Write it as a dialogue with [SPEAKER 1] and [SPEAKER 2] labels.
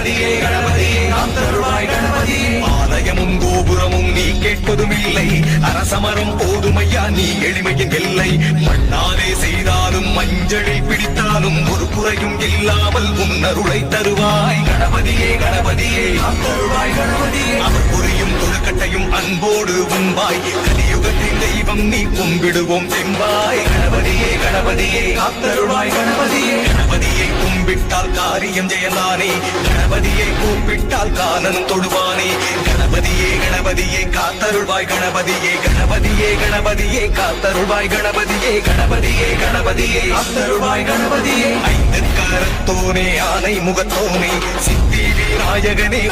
[SPEAKER 1] கணபதியே கணபதியே நாம் தருவாய் கணபதியே ஆலயமும் கோபுரமும் நீ கேட்பதும் இல்லை அரசமரம் போதுமையா நீ எளிமையின் எல்லை. மண்ணாலே செய்தாலும் மஞ்சளை பிடித்தாலும் ஒரு குறையும் இல்லாமல் உன்னருளை தருவாய். கணபதியே கணபதியே நாம் தருவாய் கணபதியே அவர் புரியும் தொழுக்கட்டையும் அன்போடு உண்பாய். கலியுகத்தின் தெய்வம் நீ கும்பிடுவோம் செம்பாய் கணபதியே கணபதியே காத்தருளாய் கணபதியே காரியம் ஜெயந்தானே. கணபதியை கூப்பிட்டால் காலனும் தொடுவானே. கணபதியே கணபதியே காத்தருள்வாய் கணபதியே. கணபதியே கணபதியே காத்தருள்வாய் கணபதியே. கணபதியே கணபதியே காத்தருள்வாய் கணபதியே. ஐந்து கரத்தோனே ஆனை முகத்தோனே சித்தி விநாயகனே